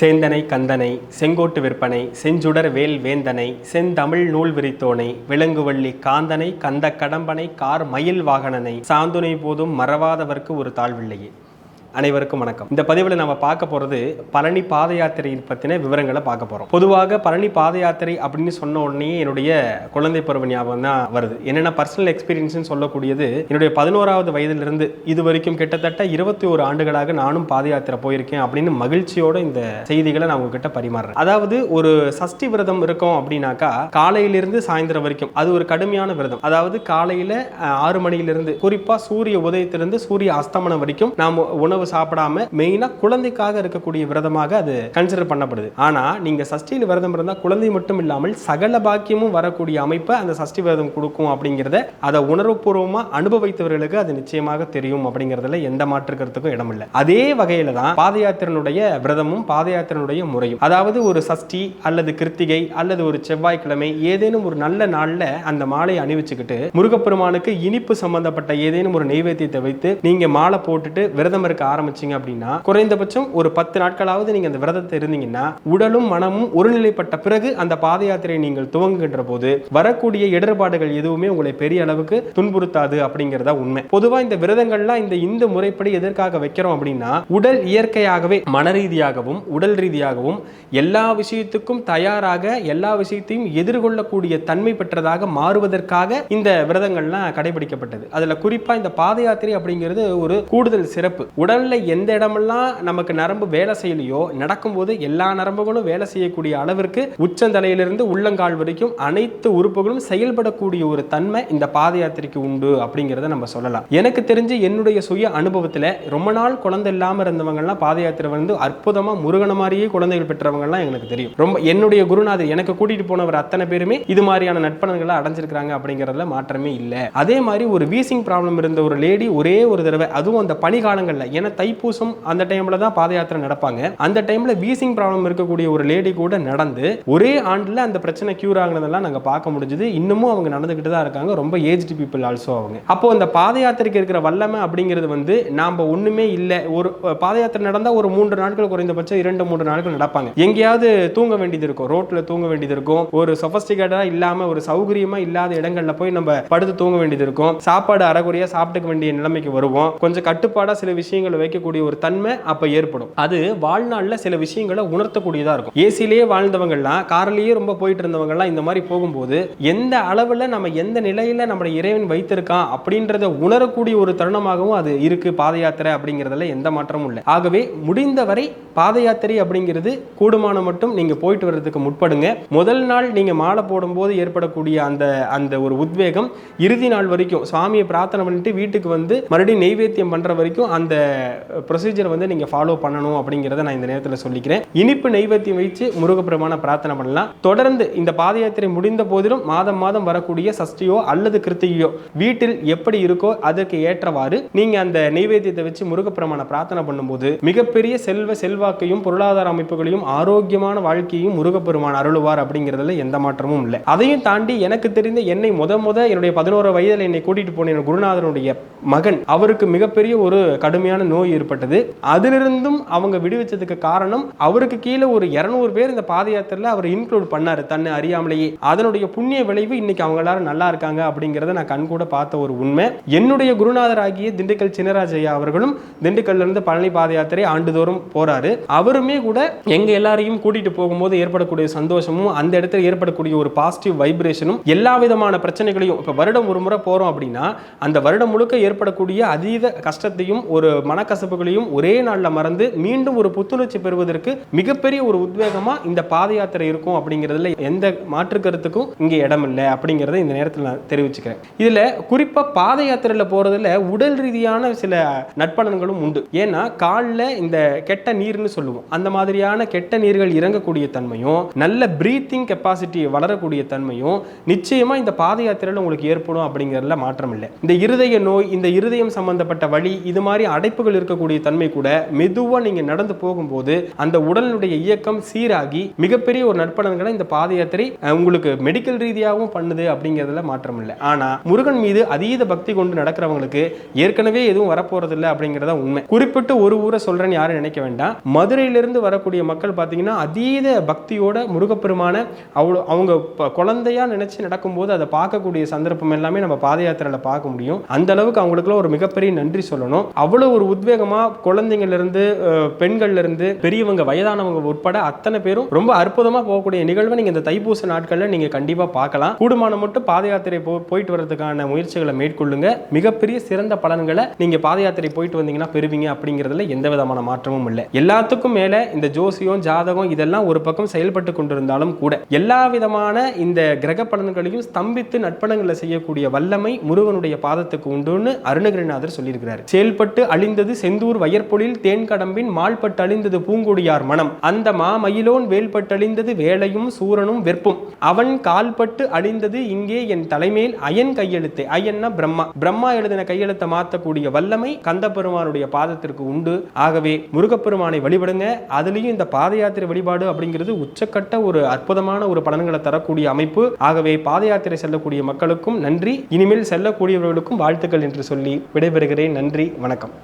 சேந்தனை கந்தனை செங்கோட்டு விற்பனை செஞ்சுடர் வேல் வேந்தனை செந்தமிழ் நூல் விரித்தோனை விலங்குவள்ளி காந்தனை கந்த கடம்பனை கார் மயில் வாகனனை சாந்துனை போதும் மறவாதவர்க்கு ஒரு தாழ்வில்லையே. அனைவருக்கும் வணக்கம். இந்த பதிவில் நம்ம பார்க்க போகிறது பழனி பாத யாத்திரை பற்றின விவரங்களை பார்க்க போகிறோம் பொதுவாக பழனி பாத யாத்திரை அப்படின்னு சொன்ன உடனே என்னுடைய குழந்தை பருவ ஞாபகம் தான் வருது. என்னென்ன பர்சனல் எக்ஸ்பீரியன்ஸ்னு சொல்லக்கூடியது என்னுடைய பதினோராவது வயதிலிருந்து இது வரைக்கும் கிட்டத்தட்ட இருபத்தி ஒரு ஆண்டுகளாக நானும் பாத யாத்திரை போயிருக்கேன் அப்படின்னு மகிழ்ச்சியோட இந்த செய்திகளை நான் உங்ககிட்ட பரிமாறுறேன். அதாவது ஒரு சஷ்டி விரதம் இருக்கோம் அப்படின்னாக்கா காலையிலிருந்து சாயந்தரம் வரைக்கும் அது ஒரு கடுமையான விரதம். அதாவது காலையில் ஆறு மணியிலிருந்து குறிப்பாக சூரிய உதயத்திலிருந்து சூரிய அஸ்தமனம் வரைக்கும் நாம் உணவு உணவு சாப்பிடாம மெயினா குழந்தைக்காக இருக்கக்கூடிய விரதமாக அது கன்சிடர் பண்ணப்படுது. ஆனா நீங்க சஷ்டியில் விரதம் இருந்தால் குழந்தை மட்டும் இல்லாமல் சகல பாக்கியமும் வரக்கூடிய அமைப்பை அந்த சஷ்டி விரதம் கொடுக்கும் அப்படிங்கிறத அதை உணர்வுபூர்வமா அனுபவித்தவர்களுக்கு அது நிச்சயமாக தெரியும் அப்படிங்கிறதுல எந்த மாற்றுக்கிறதுக்கும் கருத்துக்கும் இடம் இல்லை. அதே வகையில தான் பாத யாத்திரனுடைய விரதமும் பாத யாத்திரனுடைய முறையும். அதாவது ஒரு சஷ்டி அல்லது கிருத்திகை அல்லது ஒரு செவ்வாய்க்கிழமை ஏதேனும் ஒரு நல்ல நாள்ல அந்த மாலையை அணிவிச்சுக்கிட்டு முருகப்பெருமானுக்கு இனிப்பு சம்பந்தப்பட்ட ஏதேனும் ஒரு நெய்வேத்தியத்தை வைத்து நீங்க மாலை போட்டுட்டு விரதம் இருக்க ஆரம்பிச்சீங்க அப்படின்னா குறைந்தபட்சம் ஒரு பத்து நாட்களாவது நீங்க அந்த விரதத்தை இருந்தீங்கன்னா உடலும் மனமும் ஒருநிலைப்பட்ட பிறகு அந்த பாத யாத்திரையை நீங்கள் துவங்குகின்ற போது வரக்கூடிய இடர்பாடுகள் எதுவுமே உங்களை பெரிய அளவுக்கு துன்புறுத்தாது அப்படிங்கிறதா உண்மை. பொதுவா இந்த விரதங்கள்லாம் இந்த இந்து முறைப்படி எதற்காக வைக்கிறோம் அப்படின்னா உடல் இயற்கையாகவே மன ரீதியாகவும் உடல் ரீதியாகவும் எல்லா விஷயத்துக்கும் தயாராக எல்லா விஷயத்தையும் எதிர்கொள்ளக்கூடிய தன்மை பெற்றதாக மாறுவதற்காக இந்த விரதங்கள்லாம் கடைபிடிக்கப்பட்டது. அதுல குறிப்பா இந்த பாத யாத்திரை அப்படிங்கிறது ஒரு கூடுதல் சிறப்பு. உடல் உடலில் எந்த இடமெல்லாம் நமக்கு நரம்பு வேலை செய்யலையோ நடக்கும்போது எல்லா நரம்புகளும் வேலை செய்யக்கூடிய அளவிற்கு உச்சந்தலையிலிருந்து உள்ளங்கால் வரைக்கும் அனைத்து உறுப்புகளும் செயல்படக்கூடிய ஒரு தன்மை இந்த பாத யாத்திரைக்கு உண்டு அப்படிங்கிறத நம்ம சொல்லலாம். எனக்கு தெரிஞ்சு என்னுடைய சுய அனுபவத்தில் ரொம்ப நாள் குழந்தை இல்லாமல் இருந்தவங்கலாம் பாத யாத்திரை வந்து அற்புதமா முருகன மாதிரியே குழந்தைகள் பெற்றவங்கலாம் எனக்கு தெரியும். ரொம்ப என்னுடைய குருநாதர் எனக்கு கூட்டிட்டு போனவர் அத்தனை பேருமே இது மாதிரியான நட்பணங்களை அடைஞ்சிருக்கிறாங்க அப்படிங்கிறதுல மாற்றமே இல்லை. அதே மாதிரி ஒரு வீசிங் ப்ராப்ளம் இருந்த ஒரு லேடி ஒரே ஒரு தடவை அதுவும் அந்த பனி ஏன்னா ஏன்னா தைப்பூசம் அந்த டைம்ல தான் பாத யாத்திரை நடப்பாங்க. அந்த டைம்ல வீசிங் ப்ராப்ளம் இருக்கக்கூடிய ஒரு லேடி கூட நடந்து ஒரே ஆண்டுல அந்த பிரச்சனை கியூர் ஆகினதெல்லாம் நாங்க பார்க்க முடிஞ்சது. இன்னமும் அவங்க நடந்துகிட்டு தான் இருக்காங்க. ரொம்ப ஏஜ்டு பீப்புள் ஆல்சோ அவங்க. அப்போ அந்த பாத யாத்திரைக்கு இருக்கிற வல்லமை அப்படிங்கிறது வந்து நாம ஒண்ணுமே இல்லை. ஒரு பாத யாத்திரை நடந்தா ஒரு மூன்று நாட்கள் குறைந்தபட்சம் இரண்டு மூன்று நாட்கள் நடப்பாங்க. எங்கேயாவது தூங்க வேண்டியது இருக்கும். ரோட்ல தூங்க வேண்டியது இருக்கும். ஒரு சொபஸ்டிகேட்டா இல்லாம ஒரு சௌகரியமா இல்லாத இடங்கள்ல போய் நம்ம படுத்து தூங்க வேண்டியது இருக்கும். சாப்பாடு அறகுறையா சாப்பிட்டுக்க வேண்டிய நிலைமைக்கு வருவோம். கொஞ்சம் கட்டுப்பாடா சில விஷயங்களை வைக்கக்கூடிய ஒரு தன்மை அப்ப ஏற்படும். அது வாழ்நாள்ல சில விஷயங்களை உணர்த்தக்கூடியதா இருக்கும். ஏசிலேயே வாழ்ந்தவங்கள்லாம் கார்லேயே ரொம்ப போயிட்டு இருந்தவங்கலாம் இந்த மாதிரி போகும்போது எந்த அளவில் நம்ம எந்த நிலையில நம்மளை இறைவன் வைத்திருக்கான் அப்படின்றத உணரக்கூடிய ஒரு தருணமாகவும் அது இருக்கு பாத யாத்திரை அப்படிங்கிறதுல எந்த மாற்றமும் இல்லை. ஆகவே முடிந்தவரை பாத யாத்திரை அப்படிங்கிறது கூடுமான மட்டும் நீங்க போயிட்டு வர்றதுக்கு முற்படுங்க. முதல் நாள் நீங்க மாலை போடும்போது ஏற்படக்கூடிய அந்த அந்த ஒரு உத்வேகம் இறுதி நாள் வரைக்கும் சுவாமியை பிரார்த்தனை பண்ணிட்டு வீட்டுக்கு வந்து மறுபடியும் நெய்வேத்தியம் பண்ற வரைக்கும் அந்த ப்ரொசீஜர் வந்து நீங்கள் ஃபாலோ பண்ணணும் அப்படிங்கிறத நான் இந்த நேரத்தில் சொல்லிக்கிறேன். இனிப்பு நெய்வேத்தியம் வைத்து முருகப்பெருமான பிரார்த்தனை பண்ணலாம். தொடர்ந்து இந்த பாத யாத்திரை முடிந்த போதிலும் மாதம் மாதம் வரக்கூடிய சஷ்டியோ அல்லது கிருத்திகையோ வீட்டில் எப்படி இருக்கோ அதற்கு ஏற்றவாறு நீங்கள் அந்த நெய்வேத்தியத்தை வச்சு முருகப்பெருமான பிரார்த்தனை பண்ணும்போது மிகப்பெரிய செல்வ செல்வாக்கையும் பொருளாதார அமைப்புகளையும் ஆரோக்கியமான வாழ்க்கையும் முருகப்பெருமான் அருளுவார் அப்படிங்கிறதுல எந்த மாற்றமும் இல்லை. அதையும் தாண்டி எனக்கு தெரிந்த என்னை முத முத என்னுடைய பதினோரு வயதில் என்னை கூட்டிட்டு போன குருநாதனுடைய மகன் அவருக்கு மிகப்பெரிய ஒரு கடுமையான நோய் ஏற்பட்டது. அதிலிருந்தும் அவங்க விடுவிச்சதுக்கு காரணம் அவருக்கு கீழே ஒரு இருநூறு பேர் இந்த பாத யாத்திரையில் அவர் இன்க்ளூட் பண்ணார் தன்னை அறியாமலேயே. அதனுடைய புண்ணிய விளைவு இன்னைக்கு அவங்க எல்லாரும் நல்லா இருக்காங்க அப்படிங்கிறத நான் கண் கூட பார்த்த ஒரு உண்மை. என்னுடைய குருநாதர் ஆகிய திண்டுக்கல் சின்னராஜையா அவர்களும் திண்டுக்கல்ல இருந்து பழனி பாத யாத்திரை ஆண்டுதோறும் போறாரு. அவருமே கூட எங்க எல்லாரையும் கூட்டிட்டு போகும்போது ஏற்படக்கூடிய சந்தோஷமும் அந்த இடத்துல ஏற்படக்கூடிய ஒரு பாசிட்டிவ் வைப்ரேஷனும் எல்லா விதமான பிரச்சனைகளையும் இப்போ வருடம் ஒரு முறை போறோம் அப்படின்னா அந்த வருடம் முழுக்க ஏற்படக்கூடிய அதீத கஷ்டத்தையும் ஒரு மனக்கசப்புகளையும் ஒரே நாளில் மறந்து மீண்டும் ஒரு புத்துணர்ச்சி பெறுவதற்கு மிகப்பெரிய ஒரு உத்வேகமா இந்த பாத யாத்திரை இருக்கும் அப்படிங்கிறதுல எந்த மாற்று கருத்துக்கும் இங்க இடம் இல்லை அப்படிங்கிறத இந்த நேரத்தில் நான் தெரிவிச்சுக்கிறேன். இதுல குறிப்பா பாத யாத்திரையில் போறதுல உடல் ரீதியான சில நட்பலன்களும் உண்டு. ஏன்னா காலில் இந்த கெட்ட நீர்னு சொல்லுவோம். அந்த மாதிரியான கெட்ட நீர்கள் இறங்கக்கூடிய தன்மையும் நல்ல பிரீத்திங் கெப்பாசிட்டி வளரக்கூடிய தன்மையும் நிச்சயமா இந்த பாத யாத்திரையில் உங்களுக்கு ஏற்படும் அப்படிங்கிறதுல மாற்றம் இல்லை இந்த இருதய நோய் இந்த இருதயம் சம்பந்தப்பட்ட வழி இது மாதிரி அடைப்புகள் உறுப்புகள் இருக்கக்கூடிய தன்மை கூட மெதுவாக நீங்கள் நடந்து போகும்போது அந்த உடலினுடைய இயக்கம் சீராகி மிகப்பெரிய ஒரு நற்பலன்களை இந்த பாத யாத்திரை உங்களுக்கு மெடிக்கல் ரீதியாகவும் பண்ணுது அப்படிங்கிறதுல மாற்றம் இல்லை. ஆனால் முருகன் மீது அதீத பக்தி கொண்டு நடக்கிறவங்களுக்கு ஏற்கனவே எதுவும் வரப்போறது இல்லை அப்படிங்கிறத உண்மை. குறிப்பிட்டு ஒரு ஊரை சொல்றேன்னு யாரும் நினைக்க வேண்டாம். மதுரையிலிருந்து வரக்கூடிய மக்கள் பார்த்தீங்கன்னா அதீத பக்தியோட முருகப்பெருமான அவ்வளோ அவங்க குழந்தையா நினைச்சு நடக்கும்போது அதை பார்க்கக்கூடிய சந்தர்ப்பம் எல்லாமே நம்ம பாத யாத்திரையில் பார்க்க முடியும். அந்த அளவுக்கு அவங்களுக்குலாம் ஒரு மிகப்பெரிய நன்றி சொல்லணும். அவ்வளோ ஒரு உத்வேகமாக குழந்தைங்கள்லேருந்து பெண்கள்லேருந்து பெரியவங்க வயதானவங்க உட்பட அத்தனை பேரும் ரொம்ப அற்புதமாக போகக்கூடிய நிகழ்வை நீங்கள் இந்த தைப்பூச நாட்களில் நீங்கள் கண்டிப்பாக பார்க்கலாம். கூடுமான மட்டும் பாத யாத்திரை போ போயிட்டு வர்றதுக்கான முயற்சிகளை மேற்கொள்ளுங்க. மிகப்பெரிய சிறந்த பலன்களை நீங்கள் பாத யாத்திரை போயிட்டு வந்தீங்கன்னா பெறுவீங்க அப்படிங்கிறதுல எந்த விதமான மாற்றமும் இல்லை. எல்லாத்துக்கும் மேலே இந்த ஜோசியம் ஜாதகம் இதெல்லாம் ஒரு பக்கம் செயல்பட்டு கொண்டிருந்தாலும் கூட எல்லா விதமான இந்த கிரக பலன்களையும் ஸ்தம்பித்து நட்பணங்களை செய்யக்கூடிய வல்லமை முருகனுடைய பாதத்துக்கு உண்டுன்னு அருணகிரிநாதர் சொல்லியிருக்கிறார். செயல்பட்டு அழிந்தது செந்தூர் வயற்பொழில் தேன் கடம்பின் மால்பட்டு அழிந்தது பூங்கொடியார் மனம். அந்த மாமயிலோன் வேல்பட்டழிந்தது வேலையும் சூரனும் வெற்பும். அவன் கால்பட்டு அழிந்தது இங்கே என் தலைமேல் அயன் கையெழுத்தை. அயன்னா பிரம்மா. பிரம்மா எழுதின கையெழுத்தை மாற்றக்கூடிய வல்லமை கந்தபெருமானுடைய பாதத்திற்கு உண்டு. ஆகவே முருகப்பெருமானை வழிபடுங்க. அதுலேயும் இந்த பாத யாத்திரை வழிபாடு அப்படிங்கிறது உச்சக்கட்ட ஒரு அற்புதமான ஒரு பலன்களை தரக்கூடிய அமைப்பு. ஆகவே பாத யாத்திரை செல்லக்கூடிய மக்களுக்கும் நன்றி. இனிமேல் செல்லக்கூடியவர்களுக்கும் வாழ்த்துக்கள் என்று சொல்லி விடைபெறுகிறேன். நன்றி. வணக்கம்.